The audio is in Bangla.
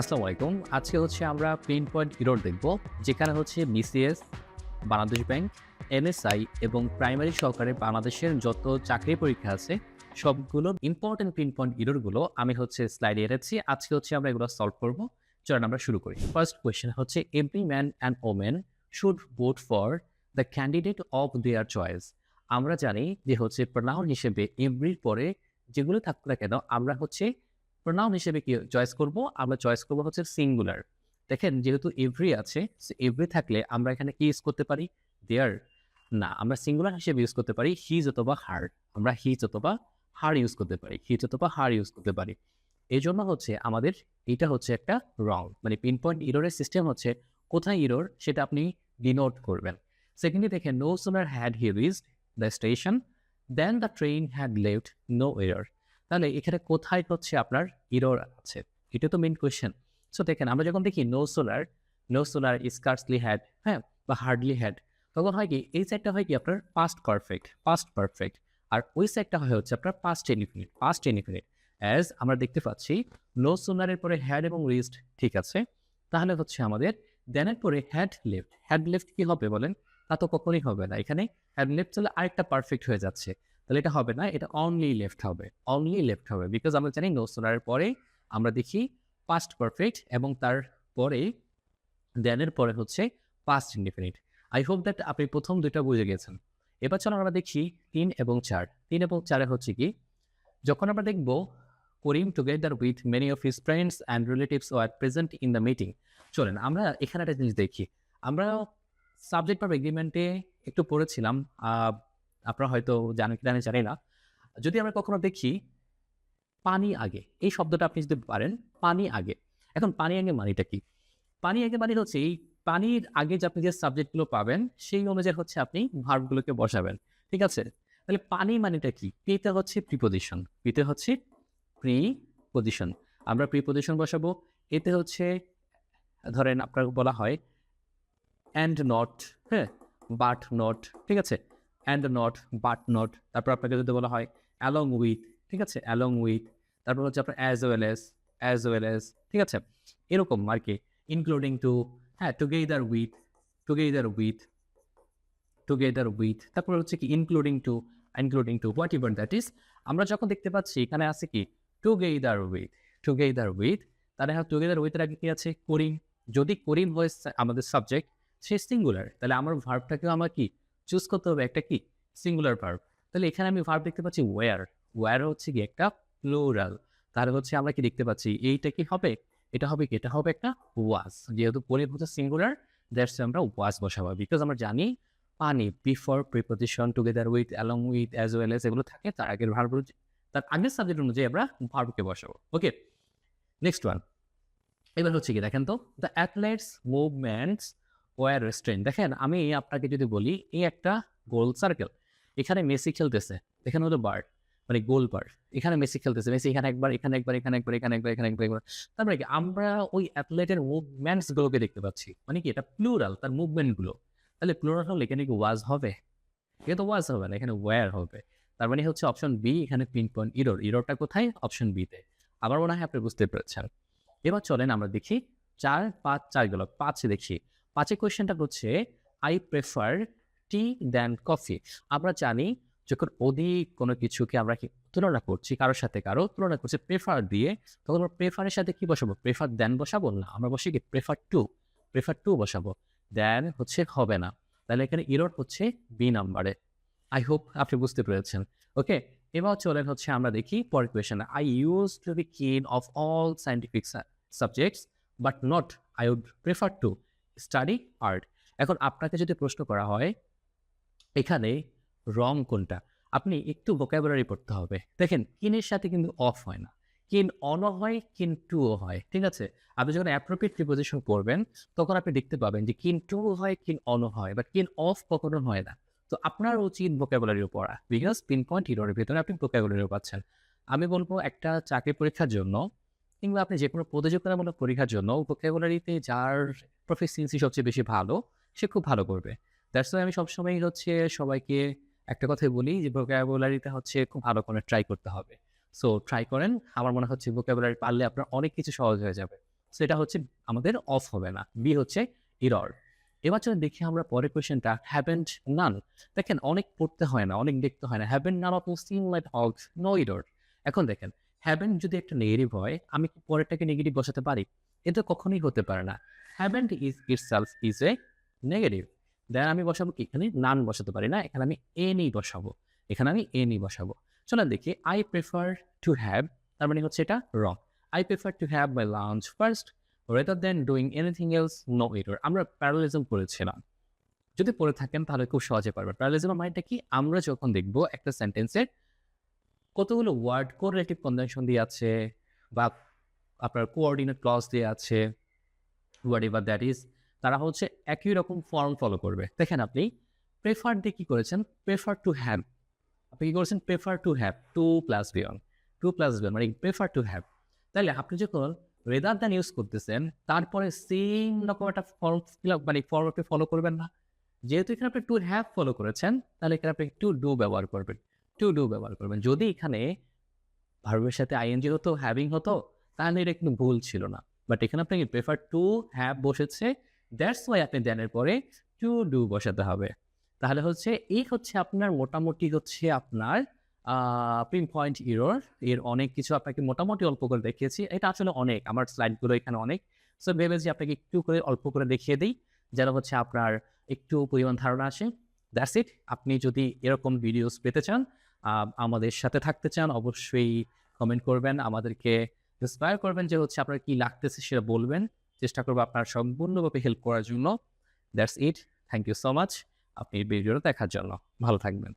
আসসালামু আলাইকুম। আজকে হচ্ছে আমরা পেইন পয়েন্ট ইরোড দেখব, যেখানে হচ্ছে বিসিএস বাংলাদেশ ব্যাংক, এনএসআই এবং প্রাইমারি সহকারে বাংলাদেশের যত চাকরি পরীক্ষা আছে, সবগুলো ইম্পর্টেন্ট পিন পয়েন্ট ইরোডগুলো আমি হচ্ছে স্লাইডে এনেছি। আজকে হচ্ছে আমরা এগুলো সলভ করব। চলুন আমরা শুরু করি। ফার্স্ট কোয়েশ্চেন হচ্ছে every man and women should vote for the candidate of their choice আমরা জানি যে হচ্ছে প্রনাউন হিসেবে এভরির পরে যেগুলো থাকুক না কেন, আমরা হচ্ছে প্রোনাউন হিসেবে কি চয়েস করব? আমরা চয়েস করব হচ্ছে সিঙ্গুলার দেখেন, যেহেতু এভরি আছে এভরি থাকলে আমরা এখানে কি ইউজ করতে পারি? দেয়ার না, আমরা সিঙ্গুলার হিসেবে ইউজ করতে পারি হিজ অথবা হার আমরা হিজ অথবা হার ইউজ করতে পারি। হিজ অথবা হার ইউজ করতে পারি। এই জন্য হচ্ছে আমাদের এটা হচ্ছে একটা রং মানে পিন পয়েন্ট ইরোরের সিস্টেম হচ্ছে কোথায় ইরোর সেটা আপনি ডিনোট করবেন। সেকেন্ডলি দেখেন no sooner had he reach the station than the train had left no error তাহলে এখানে কোথায় হচ্ছে আপনার ইরোর আছে? এটা তো মেন কোয়েশ্চেন সো দেখেন, আমরা যখন দেখি no sooner no sooner scarcely had হ্যাঁ? বা হার্ডলি হ্যাড তখন হয় কি, এই সাইডটা হয় কি আপনার পাস্ট পারফেক্ট পাস্ট পারফেক্ট আর ওই সাইডটা হয় হচ্ছে আপনার past infinite past infinite as আমরা দেখতে পাচ্ছি নো সোলারের পরে হ্যাড এবং রিস্ট ঠিক আছে, তাহলে হচ্ছে আমাদের দেনের পরে হ্যাড লেফট হ্যাড লেফট কি হবে বলেন? তা তো কখনোই হবে না। এখানে হ্যাড লেফট চলে আরেকটা পারফেক্ট হয়ে যাচ্ছে। তাহলে এটা হবে না, এটা অনলি লেফট হবে অনলি লেফট হবে। বিকজ আমরা জানি নো সোলারের পরে আমরা দেখি পাস্ট পারফেক্ট এবং তার পরে দেনের পরে হচ্ছে past indefinite I hope that আপনি প্রথম দুইটা বুঝে গেছেন। এবার চলো আমরা দেখি তিন এবং চার। তিন এবং চারে হচ্ছে কি, যখন আমরা দেখব Karim together with many of his friends and relatives were present in the meeting চলেন আমরা এখানে একটা জিনিস দেখি। আমরা সাবজেক্ট অফ এগ্রিমেন্টে একটু পড়েছিলাম আপনারা হয়তো জানেন কি জানেন জানি না। যদি আমরা কখনো দেখি পানি আগে, এই শব্দটা আপনি যদি পারেন, পানি আগে। এখন পানি আগে মানিটা কি? পানি আগে মানে হচ্ছে এই পানির আগে যে আপনি যে সাবজেক্টগুলো পাবেন, সেই অনুযায়ী হচ্ছে আপনি ভার্বগুলোকে বসাবেন। ঠিক আছে? তাহলে পানি মানেটা কি? পিতে হচ্ছে প্রিপোজিশন পিতে হচ্ছে প্রিপোজিশন আমরা প্রিপোজিশন বসাবো, এতে হচ্ছে, ধরেন আপনার বলা হয় অ্যান্ড নট হ্যাঁ? বাট নট ঠিক আছে? অ্যান্ড নট বাট নট তারপর আপনাকে যদি বলা হয় অ্যালং উইথ ঠিক আছে? অ্যালং উইথ তারপর হচ্ছে আপনার as well as as well as ঠিক আছে? এরকম আর কি ইনক্লুডিং টু হ্যাঁ together with together with together with তারপর হচ্ছে কি including to including to whatever that is আমরা যখন দেখতে পাচ্ছি, এখানে আছে কি টুগেদার উইথ টুগেদার উইথ তাহলে হ্যাঁ টুগেদার উইথের আগে কি আছে? করিম। যদি করিম হয় সা- আমাদের সাবজেক্ট সে সিঙ্গুলার তাহলে আমার ভার্বটাকেও আমার কি চুজ করতে হবে একটা কি? সিঙ্গুলার ভার্ব তাহলে এখানে আমি ভার্ব দেখতে পাচ্ছি ওয়ার ওয়ার হচ্ছে কি একটা প্লোরাল তাহলে হচ্ছে আমরা কি দেখতে পাচ্ছি? এইটা কি হবে? এটা হবে কি? এটা হবে একটা ওয়াজ যেহেতু করিম হচ্ছে সিঙ্গুলার দ্যাটস আমরা ওয়াজ বসাবো। বিকজ আমরা জানি পানি before preposition together with along with as well as এগুলো থাকে, তার আগের ভার্ব তার আগের সাবজেক্ট অনুযায়ী আমরা ভার্বকে বসাবো। ওকে নেক্সট ওয়ান এবার হচ্ছে কি দেখেন তো? The athletes movements were restaurant দেখেন, আমি আপনাকে যদি বলি, এই একটা গোল সার্কেল এখানে মেসি খেলতেছে, এখানে হলো বার্ড মানে গোল বার, এখানে মেসি খেলতেছে, মেসি এখানে একবার এখানে একবার এখানে একবার এখানে একবার এখানে একবার একবার। তারপরে কি, আমরা ওই অ্যাথলেটের মুভমেন্টস গুলোকে দেখতে পাচ্ছি। মানে কি, এটা প্লুরাল তার মুভমেন্টগুলো তাহলে প্লুরাল হলে এখানে কি ওয়াজ হবে? এটা তো ওয়াজ হবে না, এখানে ওয়্যার হবে। তার মানে হচ্ছে অপশন বি এখানে পিন পয়েন্ট ইরোর ইরোরটা কোথায়? অপশন বিতে আমার মনে হয় আপনি বুঝতে পেরেছেন। এবার চলেন আমরা দেখি, চার, পাঁচ, চার গেল, পাঁচে দেখি। পাঁচে কোয়েশ্চেনটা হচ্ছে I prefer tea than coffee আমরা জানি যখন অধিক কোনো কিছুকে আমরা কি তুলনা করছি, কারোর সাথে কারও তুলনা করছি প্রেফার দিয়ে, তখন আমরা প্রেফারের সাথে কি বসাবো? প্রেফার দেন বসাবো? না, আমরা বসি কি প্রেফার টু প্রেফার টু বসাবো। দেন হচ্ছে হবে না। তাহলে এখানে ইরোর হচ্ছে বি নাম্বারে আই হোপ আপনি বুঝতে পেরেছেন। ওকে এবার চলেন হচ্ছে আমরা দেখি পরের question I use to be keen of all scientific subjects but not I would prefer to study art এখন আপনাকে যদি প্রশ্ন করা হয়, এখানে রং কোনটা? আপনি একটু ভোকাবুলারি পড়তে হবে। দেখেন কিনের সাথে কিন্তু অফ হয় না। কিন অনও হয় কিন টুও হয়, ঠিক আছে? আপনি যখন অ্যাপ্রোপ্রিয়েট প্রিপোজিশন করবেন তখন আপনি দেখতে পাবেন যে কিন টু হয় কিন অনও হয় বাট কিন অফ কখনো হয় না। তো আপনার উচিত ভোকাবুলারিও পড়া। বিকজ পিন পয়েন্ট হিরোর ভিতরে আপনি ভোকাবুলারিও পাচ্ছেন। আমি বলব একটা চাকরি পরীক্ষার জন্য কিংবা আপনি যে কোনো প্রতিযোগিতামূলক পরীক্ষার জন্য ভোকাবুলারিতে যার প্রফেসিয়েন্সি সবচেয়ে বেশি ভালো, সে খুব ভালো করবে। দ্যাটস ওয়াই আমি সবসময় হচ্ছে সবাইকে একটা কথাই বলি যে ভোকাবুলারিতে হচ্ছে খুব ভালো করে ট্রাই করতে হবে। সো ট্রাই করেন, আমার মনে হচ্ছে ভোকাবুলারি পারলে আপনার অনেক কিছু সহজ হয়ে যাবে। সেটা হচ্ছে আমাদের অফ হবে না বি হচ্ছে ইরর এবার চলে দেখি আমরা পরের কোয়েশ্চেনটা হ্যাভেন্ট নান দেখেন, অনেক পড়তে হয় না, অনেক দেখতে হয় না। Haven't none of seen light hogs no error এখন দেখেন হ্যাভেন্ট যদি একটা নেগেটিভ হয়, আমি কি পরেরটাকে নেগেটিভ বসাতে পারি? এটা কখনোই হতে পারে না। Haven't is it self is a negative then আমি বসাবো কি? এখানে নান বসাতে পারি না, এখানে আমি এনই বসাবো। এখানে আমি এনই বসাবো। চলেন দেখি আই প্রেফার টু হ্যাভ তার মানে হচ্ছে এটা wrong I prefer to have my lunch first rather than doing anything else no ইটর আমরা প্যারালিজম করেছিলাম। যদি পড়ে থাকেন, তাহলে খুব সহজে পারবেন। প্যারালিজম মাইন্ডটা কি? আমরা যখন দেখব একটা সেন্টেন্সের কতগুলো ওয়ার্ড কোরিলেটিভ কনজাংশন দিয়ে আছে বা আপনার কোঅর্ডিনেট ক্লজ দিয়ে আছে হোয়াট এভার দ্যাট ইজ তারা হচ্ছে একই রকম ফর্ম ফলো করবে। দেখেন আপনি প্রেফার দিয়ে কী করেছেন? প্রেফার টু হ্যাভ আপনি কী করেছেন? Prefer to have to plus বিয়ন to plus বিয়ন মানে প্রেফার টু হ্যাভ তাহলে আপনি যখন রেদার দ্যান ইউজ করতেছেন, তারপরে সেম রকম একটা ফর্ম ফিল মানে ফর্ম আপনি ফলো করবেন না। যেহেতু এখানে আপনি টু হ্যাভ ফলো করেছেন, তাহলে এখানে আপনি টু ডু ব্যবহার করবেন। টু ডু ব্যবহার করবেন। যদি এখানে ভার্বের সাথে আইএনজি হতো হ্যাভিং হতো, তাহলে এটা কিন্তু ভুল ছিল না। বাট এখানে আপনাকে প্রেফার টু হ্যাভ বসেছে দ্যাটস ওয়াই আপনি দেনের পরে টু ডু বসাতে হবে। তাহলে হচ্ছে, এই হচ্ছে আপনার মোটামুটি হচ্ছে আপনার পিন পয়েন্ট ইরোর এর অনেক কিছু আপনাকে মোটামুটি অল্প করে দেখিয়েছি। এটা আসলে অনেক, আমার স্লাইডগুলো এখানে অনেক। সো ভেবেছি আপনাকে একটু করে অল্প করে দেখিয়ে দিই, যেন হচ্ছে আপনার একটু পরিমাণ ধারণা আসে। দ্যাটস ইট আপনি যদি এরকম ভিডিওস পেতে চান আমাদের সাথে থাকতে চান, অবশ্যই কমেন্ট করবেন, আমাদেরকে ইন্সপায়ার করবেন যে হচ্ছে আপনার কী লাগতেছে সেটা বলবেন। চেষ্টা করব আপনার সম্পূর্ণভাবে হেল্প করার জন্য। That's it thank you so much আপনি ভিডিওটা দেখার জন্য। ভালো থাকবেন।